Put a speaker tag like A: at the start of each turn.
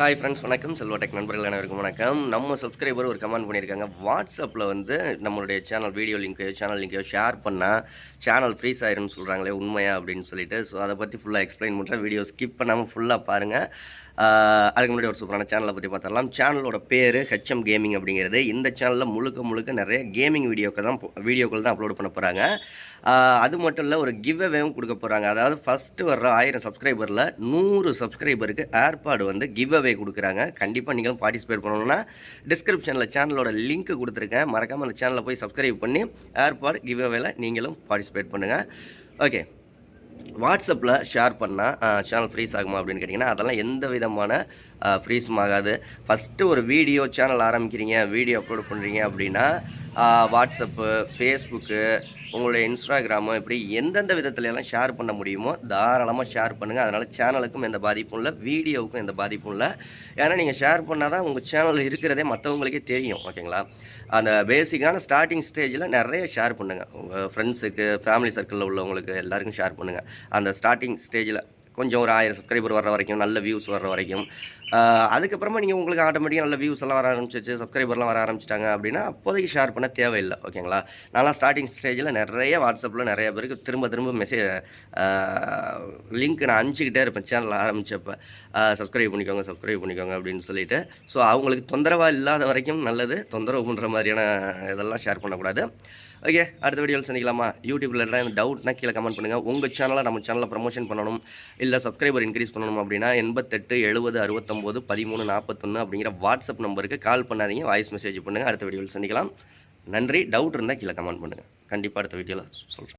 A: Hi friends வணக்கம். Selva tech நண்பர்கள் அனைவருக்கும் வணக்கம். நம்ம சப்ஸ்கிரைபர் ஒரு கமெண்ட் பண்ணியிருக்காங்க வாட்ஸ்அப்பில் வந்து நம்மளுடைய சேனல் வீடியோ லிங்க்கையோ சேனல் லிங்க்கையோ ஷேர் பண்ணால் சேனல் ஃப்ரீஸ் ஆயிரும்னு சொல்கிறாங்களே உண்மையா அப்படின்னு சொல்லிட்டு. ஸோ அதை பற்றி ஃபுல்லாக எக்ஸ்பிளைன் பண்ணுறேன் வீடியோ ஸ்கிப் பண்ணாமல் ஃபுல்லாக பாருங்கள் அதுக்கு முன்னாடி ஒரு சூப்பரான சேனலை பற்றி பார்த்துடலாம். சேனலோட பேர் ஹெச்எம் கேமிங் அப்படிங்கிறது. இந்த சேனலில் முழுக்க முழுக்க நிறைய கேமிங் வீடியோக்கள் தான் வீடியோக்கள் தான் அப்லோட் பண்ண போகிறாங்க அது மட்டும் இல்லை ஒரு கிவ் அவேவும் கொடுக்க போகிறாங்க அதாவது ஃபஸ்ட்டு வர்ற ஆயிரம் சப்ஸ்கிரைபரில் நூறு சப்ஸ்கிரைபருக்கு ஏர்பாடு வந்து கிவ் அவே கொடுக்குறாங்க. கண்டிப்பாக நீங்களும் பார்ட்டிசிபேட் பண்ணணும்னா டிஸ்கிரிப்ஷனில் சேனலோட லிங்க் கொடுத்துருக்கேன். மறக்காமல் அந்த சேனலை போய் சப்ஸ்கிரைப் பண்ணி ஏர்பாடு கிவ் அவேல நீங்களும் பார்ட்டிசிபேட் பண்ணுங்கள் ஓகே வாட்ஸ்அப்பில் ஷேர் பண்ணால் சேனல் ஃப்ரீஸ் ஆகுமா அப்படின்னு கேட்டிங்கன்னா அதெல்லாம் எந்த விதமான ஃப்ரீஸும் ஆகாது. ஃபஸ்ட்டு ஒரு வீடியோ சேனல் ஆரம்பிக்கிறீங்க வீடியோ அப்லோட் பண்ணுறீங்க அப்படின்னா வாட்ஸ்அப்பு ஃபேஸ்புக்கு உங்களுடைய இன்ஸ்டாகிராமு இப்படி எந்தெந்த விதத்துலலாம் ஷேர் பண்ண முடியுமோ தாராளமாக ஷேர் பண்ணுங்கள் அதனால் சேனலுக்கும் எந்த பாதிப்பும் இல்லை வீடியோவுக்கும் எந்த பாதிப்பும் இல்லை. ஏன்னா நீங்கள் ஷேர் பண்ணால் தான் உங்கள் சேனல் இருக்கிறதே மற்றவங்களுக்கே தெரியும் ஓகேங்களா அந்த பேசிக்கான ஸ்டார்டிங் ஸ்டேஜில் நிறைய ஷேர் பண்ணுங்கள் உங்கள் ஃப்ரெண்ட்ஸுக்கு ஃபேமிலி சர்க்கிளில் உள்ளவங்களுக்கு எல்லாருக்கும் ஷேர் பண்ணுங்கள் அந்த ஸ்டார்டிங் ஸ்டேஜில் கொஞ்சம் ஒரு ஆயிரம் சப்ஸ்கிரைபர் வர்ற வரைக்கும் நல்ல வியூஸ் வர வரைக்கும். அதுக்கப்புறமா நீங்கள் உங்களுக்கு ஆட்டோமேட்டிக்காக நல்ல வியூஸ் எல்லாம் வர ஆரம்பிச்சிச்சு சப்ஸ்கிரைபர்லாம் வர ஆரம்பிச்சிட்டாங்க அப்படின்னா அப்போதைக்கு ஷேர் பண்ண தேவையில்லை ஓகேங்களா நான்லாம் ஸ்டார்டிங் ஸ்டேஜில் நிறைய வாட்ஸ்அப்பில் நிறைய பேருக்கு திரும்ப திரும்ப மெசேஜ் லிங்க் நான் அனுப்பிச்சிக்கிட்டே இருப்பேன் சேனல் ஆரம்பித்தப்போ சப்ஸ்கிரைப் பண்ணிக்கோங்க சப்ஸ்கிரைப் பண்ணிக்கோங்க அப்படின்னு சொல்லிட்டு. ஸோ அவங்களுக்கு தொந்தரவாக இல்லாத வரைக்கும் நல்லது தொந்தரவு பண்ணுற மாதிரியான இதெல்லாம் ஷேர் பண்ணக்கூடாது. ஓகே அடுத்த வீடியோவில் சந்திக்கலாமா? யூடியூப்பில் எல்லாம் டவுட்னா கீழே கமெண்ட் பண்ணுங்கள் உங்கள் சேனலை நம்ம சேனலில் ப்ரமோஷன் பண்ணணும். இல்லை சப்ஸ்கிரைபர் இன்க்ரீஸ் பண்ணணும் அப்படின்னா எண்பத்தெட்டு எழுபது அறுபத்தொம்போது பதிமூணு நாற்பத்தொன்று அப்படிங்கிற வாட்ஸ்அப் நம்பருக்கு கால் பண்ணாதீங்க. வாய்ஸ் மெசேஜ் பண்ணுங்கள் அடுத்த வீடியோவில் சந்திக்கலாம். நன்றி. டவுட் இருந்தால் கீழே கமெண்ட் பண்ணுங்கள் கண்டிப்பாக அடுத்த வீடியோவில் சொல்கிறேன்